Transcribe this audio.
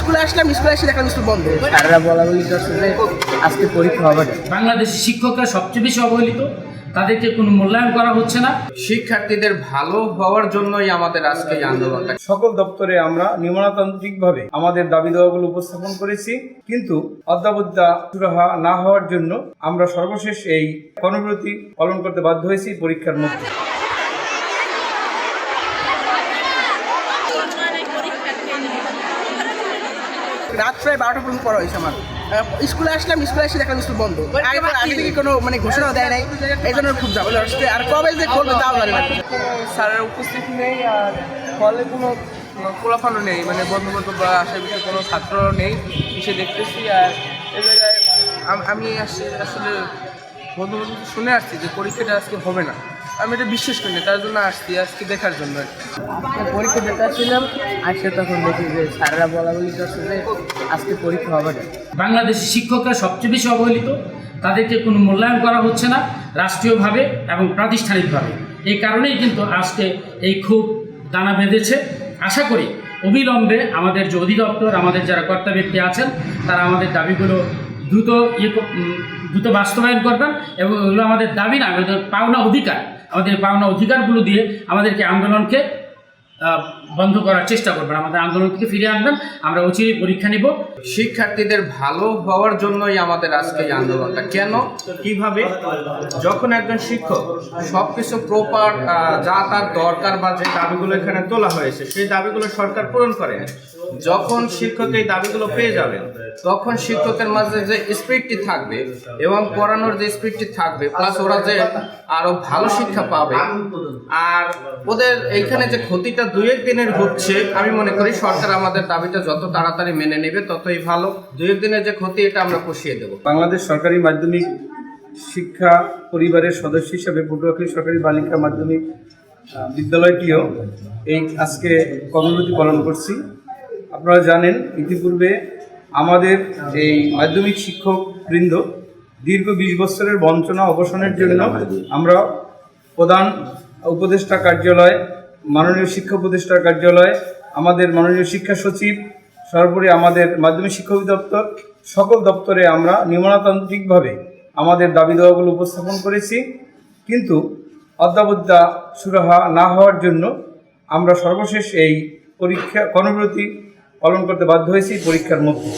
স্কুলে আসলাম স্কুলে এসে দেখলাম স্কুল বন্ধ। স্যাররা বলা বলি করছে যে আজকে পরীক্ষা হবে না। বাংলাদেশের শিক্ষকরা সবচেয়ে বেশি অবহেলিত। তাদেরকে কোনো মূল্যায়ন করা হচ্ছে না। শিক্ষার্থীদের ভালো হওয়ার জন্যই আমাদের আজকে এই আন্দোলনটা সকল দপ্তরে আমরা নিয়মতান্ত্রিকভাবে আমাদের দাবি দাওয়াগুলো উপস্থাপন করেছি। কিন্তু অদ্যাবদ্যা সুরাহা না হওয়ার জন্য আমরা সর্বশেষ এই কর্মবিরতি পালন করতে বাধ্য হয়েছি পরীক্ষার মধ্যে। রাত প্রায় বারোটা পর্যন্ত পড়া হয়েছে আমার। স্কুলে আসলাম স্কুলে এসে দেখলাম স্কুল বন্ধ। আগে আগে থেকে কোনো মানে ঘোষণা দেয় নাই। এই জন্য খুব যাব আর কবে যে করবে তাও জানি না। স্যারের উপস্থিতি নেই আর ফলে কোনো কোলাফানো নেই। মানে বন্ধু বান্ধব বা আশেপাশে কোনো ছাত্র নেই। সে দেখতেছি আর এ জায়গায় আম- আমি আসলে বন্ধু শুনে আসছি যে পরীক্ষাটা আজকে হবে না। আমি এটা বিশ্বাস করি না তার জন্য আসছি আজকে দেখার জন্য। আর কি। পরীক্ষা দিতে আসছিলাম আসে তখন দেখি যে স্যাররা বলা বলি করছে যে আজকে পরীক্ষা হবে না। বাংলাদেশের শিক্ষকরা সবচেয়ে বেশি অবহেলিত। তাদেরকে কোনো মূল্যায়ন করা হচ্ছে না রাষ্ট্রীয়ভাবে এবং প্রাতিষ্ঠানিকভাবে। এই কারণেই কিন্তু আজকে এই খুব দানা বেঁধেছে। আশা করি অবিলম্বে আমাদের যে অধিদপ্তর আমাদের যারা কর্তা ব্যক্তি আছেন তারা আমাদের দাবিগুলো দ্রুত ইয়ে দ্রুত বাস্তবায়ন করবেন এবং এগুলো আমাদের দাবি না, আমাদের পাওনা অধিকার। আমাদের পাওনা অধিকারগুলো দিয়ে আমাদেরকে আন্দোলনকে বন্ধ করার চেষ্টা করবেন। আমাদের আন্দোলনকে ফিরে আনবেন আমরা অচিরেই পরীক্ষা নিব। শিক্ষার্থীদের ভালো হওয়ার জন্যই আমাদের আজকে এই আন্দোলনটা। কেন? কীভাবে? যখন একজন শিক্ষক সবকিছু প্রপার যা তার দরকার বা যে দাবিগুলো এখানে তোলা হয়েছে, সেই দাবিগুলো সরকার পূরণ করে যখন শিক্ষক এই দাবিগুলো পেয়ে যাবে, তখন শিক্ষকের মাঝে যে স্পিডটি থাকবে এবং পড়ানোর যে স্পিডটি থাকবে প্লাস ওরা যে আরও ভালো শিক্ষা পাবে, আর ওদের এইখানে যে ক্ষতিটা দুই এক দিনের হচ্ছে, আমি মনে করি সরকার আমাদের দাবিটা যত তাড়াতাড়ি মেনে নেবে, ততই ভালো। দুই দিনের যে ক্ষতি, এটা আমরা পুষিয়ে দেবো। বাংলাদেশ সরকারি মাধ্যমিক শিক্ষা পরিবারের সদস্য হিসাবে পটুয়াখালী সরকারি বালিকা মাধ্যমিক বিদ্যালয়টিও এই আজকে কর্মসূচি পালন করছি। আপনারা জানেন, ইতিপূর্বে আমাদের এই মাধ্যমিক শিক্ষক বৃন্দ দীর্ঘ বিশ বছরের বঞ্চনা অবসানের জন্য আমরা প্রধান উপদেষ্টা কার্যালয় মাননীয় শিক্ষা উপদেষ্টার কার্যালয়, আমাদের মাননীয় শিক্ষা সচিব, সর্বোপরি আমাদের মাধ্যমিক শিক্ষা অধিদপ্তর, সকল দপ্তরে আমরা নিয়মতান্ত্রিকভাবে আমাদের দাবি দাওয়াগুলো উপস্থাপন করেছি। কিন্তু অদ্যাবদ্যা সুরাহা না হওয়ার জন্য আমরা সর্বশেষ এই পরীক্ষা কর্মবিরতি পালন করতে বাধ্য হয়েছি পরীক্ষার মধ্যে।